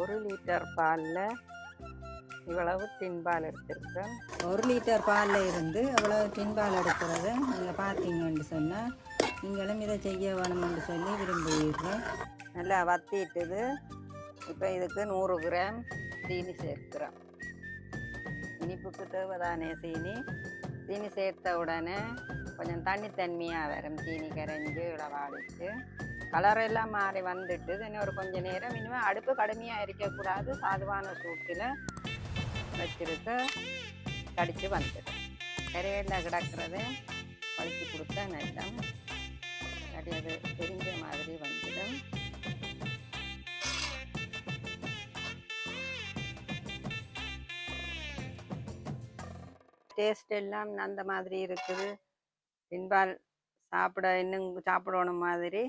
ஒரு லிட்டர் பாலில் இவ்வளவு தின்பால் எடுத்திருக்கேன். ஒரு லிட்டர் பாலில் இருந்து அவ்வளோ தின்பால் எடுக்கிறத. நீங்கள் பார்த்தீங்கன்னு சொன்னால் நீங்களும் இதை செய்ய வேணும்னு சொல்லி விரும்புவீர்கள் நல்லா வத்திட்டுது. இப்போ இதுக்கு நூறு கிராம் சீனி சேர்க்கிறோம் இனிப்புக்கு தேவைதானே சீனி? சீனி சேர்த்த உடனே கொஞ்சம் தண்ணித்தன்மையாக வரும். சீனி கரைஞ்சு இளவாடிச்சு கலர் எல்லாம் மாறி வந்துட்டு இன்னும் ஒரு கொஞ்சம் நேரம் இனிமேல் அடுப்பு கடுமையாக இருக்கக்கூடாது சாதுவான சூட்டில் வச்சிருக்க கடித்து வந்துடும் கரையில் கிடக்கிறது வலிச்சு கொடுத்தா நல்லா கிடையாது டேஸ்ட் எல்லாம் அந்த மாதிரி இருக்குது. பின்பால் சாப்பிட இன்னும் சாப்பிடணும் மாதிரி.